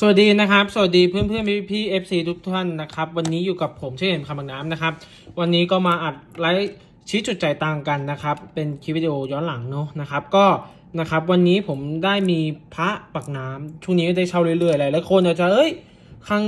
สวัสดีนะครับ สวัสดีเพื่อนเพื่อนพี่พี่เอฟซีทุกท่านนะครับ วันนี้อยู่กับผมเช่นคำบางน้ำนะครับ วันนี้ก็มาอัดไลฟ์ชี้จุดใจายต่างกันนะครับ เป็นคลิปวิดีโอย้อนหลังเนาะนะครับ ก็นะครับวันนี้ผมได้มีพระปักน้ำช่วงนี้ก็ได้เช่าเรื่อยๆหลายๆคนอาจจะเอ้ยครั้ง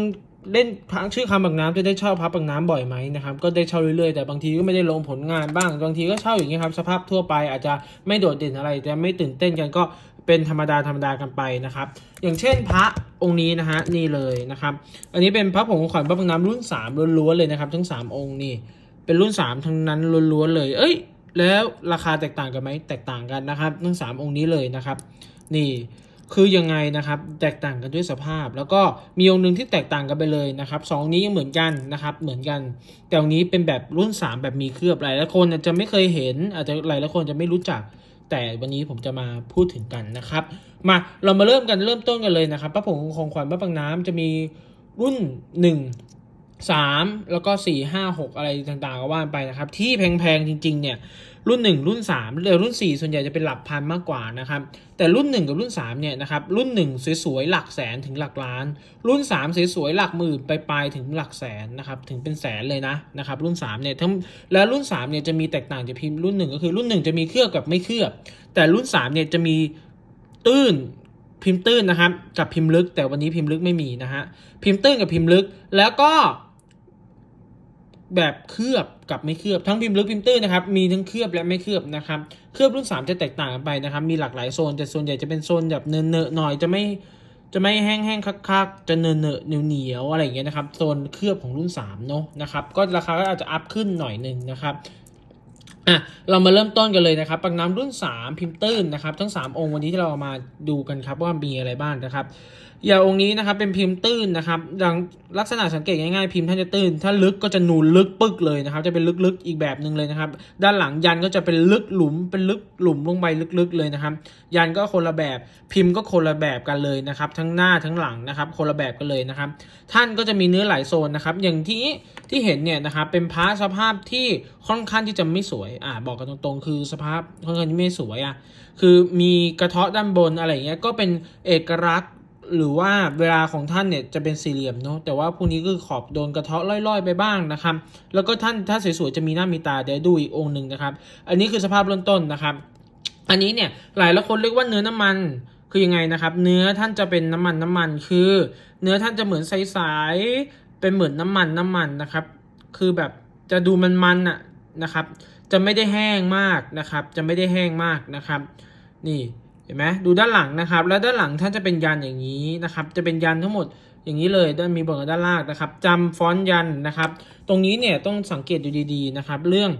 เล่นพระชื่อคำปักน้ำจะได้เช่าพระปักน้ำบ่อยไหมนะครับ ก็ได้เช่าเรื่อยๆแต่บางทีก็ไม่ได้ลงผลงานบ้าง บางทีก็เช่าอย่างเงี้ครับสภาพทั่วไปอาจจะไม่โดดเด่นอะไร แต่ไม่ตื่นเต้นกันก็ เป็นธรรมดาธรรมดากันไปนะครับ อย่างเช่นพระองค์นี้นะฮะนี่เลยนะครับ อันนี้เป็นพระผงขวัญพระปังน้ำรุ่น3ล้วนๆเลยนะครับทั้ง 3 องค์นี่เป็นรุ่น 3 ทั้งนั้นล้วนๆเลย เอ้ย แล้วราคาแตกต่างกันไหมแตกต่างกันนะครับ ทั้ง 3 องค์นี้เลยนะครับ นี่คือยังไงนะครับแตกต่างกันด้วยสภาพ แล้วก็มีองค์หนึ่งที่แตกต่างกันไปเลยนะครับสองนี้ยังเหมือนกันนะครับเหมือนกัน แต่องนี้เป็นแบบรุ่น 3 แบบมีเคลือบหลายหลายคนอาจจะไม่เคยเห็น อาจจะหลายหลายคนจะไม่รู้จัก แต่วันนี้ผมจะมาพูดถึงกันนะครับ มาเรามาเริ่มกันเริ่มต้นกันเลยนะครับพระผงของขวัญพระบางน้ำจะมีรุ่น 1 3 แล้วก็ 4 5 6 อะไรต่างๆก็ว่าไปนะครับ ที่แพงๆจริง ๆ เนี่ย รุ่น 1 รุ่น3หรือรุ่น 4 ส่วนใหญ่จะเป็นหลักพันมากกว่านะครับแต่รุ่น 1 กับรุ่น3เนี่ยนะครับรุ่น 1 สวยๆหลักแสนถึงหลักล้าน รุ่น 3 สวยๆหลักหมื่นไปลายๆถึงหลักแสนนะครับถึงเป็นแสนเลยนะนะครับรุ่น3เนี่ยทั้งแล้วรุ่น3เนี่ยจะมีแตกต่างจากพิมพ์รุ่น 1 ก็คือรุ่น 1 จะมีเคลือบกับไม่เคลือบ แต่รุ่น3เนี่ยจะมีตื้นพิมพ์ตื้นนะครับกับพิมพ์ลึก แต่วันนี้พิมพ์ลึกไม่มีนะฮะพิมพ์ตื้นกับพิมพ์ลึก แล้วก็ แบบเคลือบกับไม่เคลือบทั้งพิมพ์ลึกพิมพ์ตื้นนะครับมีทั้งเคลือบและไม่เคลือบนะครับเคลือบรุ่น 3 จะแตกต่างกันไปนะครับมีหลากหลายโซนแต่ส่วนใหญ่จะเป็นโซนแบบเนอะๆหน่อยจะไม่จะไม่แห้งๆคักๆจะเนอะๆเหนียวๆอะไรอย่างเงี้ยนะครับโซนเคลือบของรุ่น3เนาะนะครับก็ราคาก็อาจจะอัพขึ้นหน่อยหนึ่งนะครับอะเรามาเริ่มต้นกันเลยนะครับปักน้ำรุ่น 3 พิมพ์ตื้นนะครับทั้ง 3 องค์วันนี้ที่เราเอามาดูกันครับว่ามีอะไรบ้างนะครับ ย่างองค์นี้นะครับเป็นพิมพ์ตื้นนะครับดังลักษณะสังเกตง่ายๆพิมพ์ท่านจะตื้น ถ้าลึกก็จะนูนลึกปึกเลยนะครับ จะเป็นลึกๆอีกแบบหนึ่งเลยนะครับ ด้านหลังยันก็จะเป็นลึกหลุมเป็นลึกหลุมลงไปลึกๆเลยนะครับ ยันก็คนละแบบพิมพ์ก็คนละแบบกันเลยนะครับ ทั้งหน้าทั้งหลังนะครับคนละแบบกันเลยนะครับ ท่านก็จะมีเนื้อหลายโซนนะครับ อย่างที่ที่เห็นเนี่ยนะครับเป็นพระสภาพที่ค่อนข้างที่จะไม่สวยอ่าบอกกันตรงๆ คือสภาพค่อนข้างที่ไม่สวยอะคือมีกระเทาะด้านบนอะไรเงี้ยก็เป็นเอกลักษณ์ หรือว่าเวลาของท่านเนี่ยจะเป็นสี่เหลี่ยมเนาะแต่ว่าพวกนี้คือขอบโดนกระเทาะล่อยๆ ไปบ้างนะครับ แล้วก็ท่านถ้าสวยๆจะมีหน้ามีตาเดี๋ยวดูอีกองค์หนึ่งนะครับ อันนี้คือสภาพเริ่มต้นนะครับ อันนี้เนี่ยหลายละคนเรียกว่าเนื้อน้ำมันคือยังไงนะครับ เนื้อท่านจะเป็นน้ำมันน้ำมัน คือ เนื้อท่านจะเหมือนใสๆเป็นเหมือนน้ำมันน้ำมันนะครับ คือแบบจะดูมันๆน่ะนะครับ จะไม่ได้แห้งมากนะครับ จะไม่ได้แห้งมากนะครับ นี่ เห็นไหมดูด้านหลังนะครับ แล้วด้านหลังท่านจะเป็นยันอย่างนี้นะครับ จะเป็นยันทั้งหมดอย่างนี้เลยด้านมีบนกับด้านล่างนะครับจำฟอนต์ยันนะครับ ตรงนี้เนี่ยต้องสังเกตดูดีๆนะครับ เรื่อง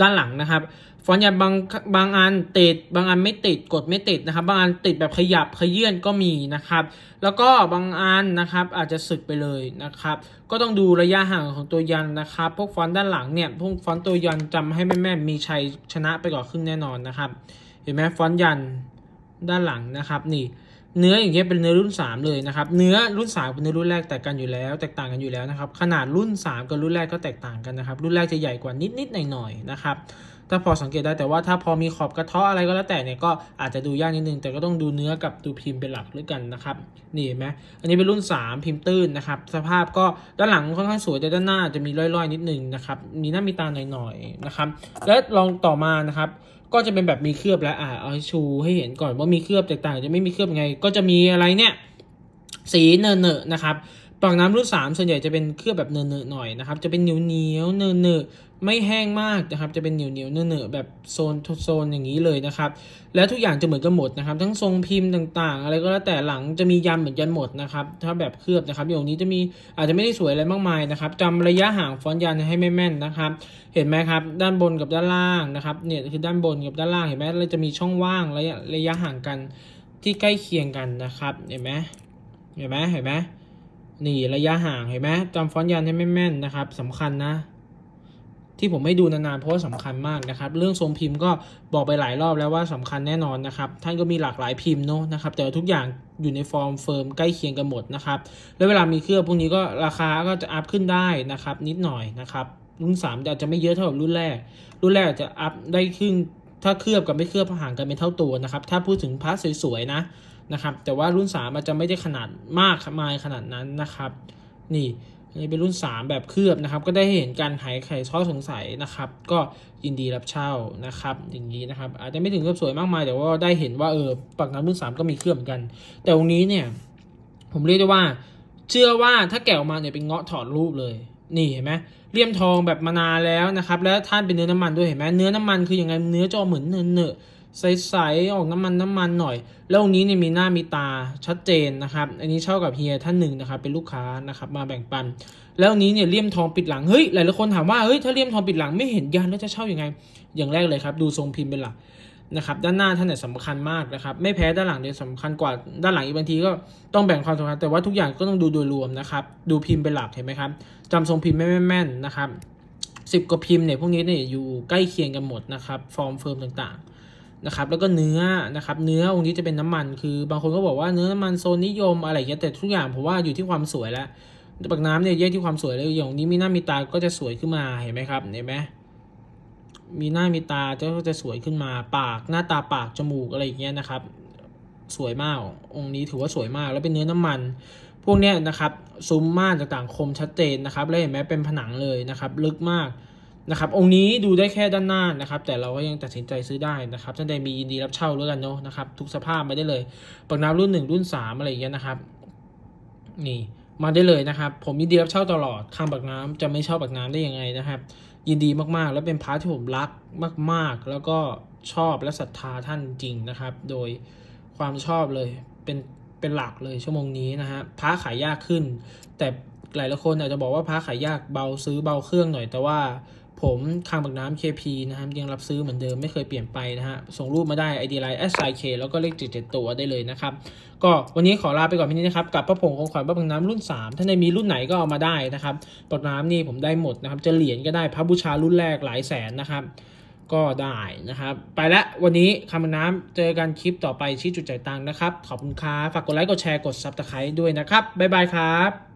ด้านหลังนะครับ ฟอนต์ยันบางบางอันติด บางอันไม่ติดกดไม่ติดนะครับ บางอันติดแบบขยับขยื่นก็มีนะครับ แล้วก็บางอันนะครับอาจจะสึกไปเลยนะครับ ก็ต้องดูระยะห่างของตัวยันนะครับ พวกฟอนต์ด้านหลังเนี่ยพวกฟอนต์ตัวยันจำให้แม่นๆมีชัยชนะไปกว่าครึ่งแน่นอนนะครับ เห็นไหมฟอนต์ยันด้านหลังนะครับนี่เนื้ออย่างเงี้ยเป็นเนื้อรุ่น 3 เลยนะครับ เนื้อรุ่น3เป็นเนื้อรุ่นแรกแตกกันอยู่แล้ว แตกต่างกันอยู่แล้วนะครับ ขนาดรุ่น 3 กับรุ่นแรกก็แตกต่างกันนะครับ รุ่นแรกจะใหญ่กว่านิดๆหน่อยๆนะครับ ถ้าพอสังเกตได้แต่ว่าถ้าพอมีขอบกระเทาะอะไรก็แล้วแต่เนี่ยก็อาจจะดูยากนิดนึง แต่ก็ต้องดูเนื้อกับดูพิมพ์เป็นหลักด้วยกันนะครับนี่เห็นไหมอันนี้เป็นรุ่น 3 พิมพ์ตื้นนะครับสภาพก็ด้านหลังค่อนข้างสวยแต่ด้านหน้าจะมีร่อยๆนิดนึงนะครับมีหน้ามีตาหน่อยๆนะครับแล้วลองต่อมานะครับก็จะเป็นแบบมีเคลือบแล้วอ่าเอาให้ชูให้เห็นก่อนว่ามีเคลือบแตกต่างจะไม่มีเคลือบยังไง ก็จะมีอะไรเนี่ยสีเนอะเนอะๆนะครับ ปากน้ำรุ่นสามส่วนใหญ่จะเป็นเคลือบแบบเนอะเนอๆหน่อยนะครับ จะเป็นเหนียวเหนียวเนอะเนอๆไม่แห้งมากนะครับ จะเป็นเหนียวเหนียวเนอะเนอๆแบบโซนโซนอย่างนี้เลยนะครับ แล้วทุกอย่างจะเหมือนกันหมดนะครับ ทั้งทรงพิมพ์ต่าง ๆ อะไรก็แล้วแต่หลังจะมียันเหมือนกันหมดนะครับ ถ้าแบบเคลือบนะครับอย่างนี้จะมีอาจจะไม่ได้สวยอะไรมากมายนะครับจำระยะห่างฟอนต์ยันให้ไม่แม่นนะครับ เห็นไหมครับ ด้านบนกับด้านล่างนะครับ เนี่ยคือด้านบนกับด้านล่างเห็นไหมเราจะมีช่องว่างระยะระยะห่างกันที่ใกล้เคียงกันนะครับ เห็นไหมเห็นไหมเห็นไหม นี่ระยะห่างเห็นไหมจำฟอนต์ยันให้แม่นๆนะครับสำคัญนะ ที่ผมไม่ดูนานๆเพราะว่าสำคัญมากนะครับ เรื่องทรงพิมพ์ก็บอกไปหลายรอบแล้วว่าสำคัญแน่นอนนะครับ ท่านก็มีหลากหลายพิมพ์เนอะนะครับแต่ทุกอย่างอยู่ในฟอร์มเฟิร์มใกล้เคียงกันหมดนะครับแล้วเวลามีเครื่องพวกนี้ก็ราคาก็จะอัพขึ้นได้นะครับ นิดหน่อยนะครับรุ่นสามอาจจะไม่เยอะเท่ากับรุ่นแรก รุ่นแรกจะอัพได้ครึ่งถ้าเคลือบกับไม่เคลือบห่างกันเป็นเท่าตัวนะครับ ถ้าพูดถึงพระสวยๆนะ นะครับ แต่ว่ารุ่น 3 อาจจะไม่ได้ขนาดมากมายขนาดนั้นนะครับ นี่นนี้เป็นรุ่น 3 แบบเคลือบนะครับ ก็ได้เห็นการหายไขข้อสงสัยนะครับ ก็ยินดีรับเช่านะครับ อย่างนี้นะครับ อาจจะไม่ถึงกับสวยมากมาย แต่ว่าได้เห็นว่าเออปากน้ำรุ่น 3 ก็มีเคลือบเหมือนกัน แต่ตรงนี้เนี่ย ผมเรียกได้ว่า เชื่อว่าถ้าแกะออกมาเนี่ยเป็นเงาะถอดรูปเลย นี่เห็นไหมเลี่ยมทองแบบมานานแล้วนะครับ แล้วท่านเป็นเนื้อน้ำมันด้วยเห็นไหมเนื้อน้ำมันคือยังไงเนื้อจะอเหมือนเนื้อเนื้อ ใสๆออกน้ำมันน้ำมันหน่อย แล้วตรงนี้เนี่ยมีหน้ามีตาชัดเจนนะครับ อันนี้เช่ากับเฮียท่านหนึ่งนะครับ เป็นลูกค้านะครับมาแบ่งปัน แล้วนี้เนี่ยเลี่ยมทองปิดหลังเฮ้ยหลายๆคนถามว่าเฮ้ยถ้าเลี่ยมทองปิดหลังไม่เห็นยันแล้วจะเช่ายังไง อย่างแรกเลยครับ ดูทรงพิมพ์เป็นหลักนะครับด้านหน้าท่านเนี่ยสำคัญมากนะครับไม่แพ้ด้านหลังเนี่ยสำคัญกว่าด้านหลังอีกบางทีก็ต้องแบ่งความสำคัญแต่ว่าทุกอย่างก็ต้องดูโดยรวมนะครับดูพิมพ์เป็นหลักเห็นไหมครับจำทรงพิมพ์ไม่แม่นๆนะครับสิบกว่าพิมพ์เนี่ยพวกนี้เนี่ยอยู่ใกล้เคียงกันหมดนะครับฟอร์มเฟิร์มต่างๆ นะครับแล้วก็เนื้อนะครับเนื้อองค์นี้จะเป็นน้ำมัน คือบางคนก็บอกว่าเนื้อน้ำมันโซนนิยมอะไรเงี้ยแต่ทุกอย่างผมว่าอยู่ที่ความสวยแล้วปากน้ำเนี่ยแยกที่ความสวยเลยอย่างนี้มีหน้ามีตาก็จะสวยขึ้นมาเห็นไหมครับเห็นไหมมีหน้ามีตาก็จะสวยขึ้นมาปากหน้าตาปากจมูกอะไรอย่างเงี้ยนะครับ สวยมากองค์นี้ถือว่าสวยมากแล้วเป็นเนื้อน้ำมัน พวกเนี้ยนะครับซุ้มม่านต่างๆคมชัดเจนนะครับแล้วเห็นไหมเป็นผนังเลยนะครับ ลึกมาก นะครับองค์นี้ดูได้แค่ด้านหน้านะครับ แต่เราก็ยังตัดสินใจซื้อได้นะครับท่านใดมียินดีรับเช่าแล้วกันเนาะนะครับ ทุกสภาพมาได้เลยปากน้ำรุ่นหนึ่งรุ่นสามอะไรอย่างเงี้ยนะครับ นี่มาได้เลยนะครับ ผมยินดีรับเช่าตลอดข้างปากน้ำจะไม่เช่าปากน้ำได้ยังไงนะครับ ยินดีมากๆ แล้วเป็นพระที่ผมรักมาก ๆ แล้วก็ชอบและศรัทธาท่านจริงนะครับ โดยความชอบเลยเป็นเป็นหลักเลยชั่วโมงนี้นะฮะพระขายยากขึ้น แต่หลายๆคนอาจจะบอกว่าพระขายยากเบาซื้อเบาเครื่องหน่อย แต่ว่า ผมคางบักน้ำ KP นะครับยังรับซื้อเหมือนเดิมไม่เคยเปลี่ยนไปนะฮะ ส่งรูปมาได้ ID Line s i k แล้วก็เลข77ตัวได้เลยนะครับ ก็วันนี้ขอลาไปก่อนพี่นี้นะครับ กับพระผงของขวัญพระบังน้ำรุ่น 3 ถ้าในมีรุ่นไหนก็เอามาได้นะครับปากน้ำนี่ผมได้หมดนะครับ จะเหรียญก็ได้พระบูชารุ่นแรกหลายแสนนะครับ ก็ได้นะครับ ไปละวันนี้คำน้ำเจอกันคลิปต่อไปชี้จุดจ่ายตังค์นะครับ ขอบคุณครับฝากกดไลค์กดแชร์กดซับสไครต์ด้วยนะครับบ๊ายบายครับ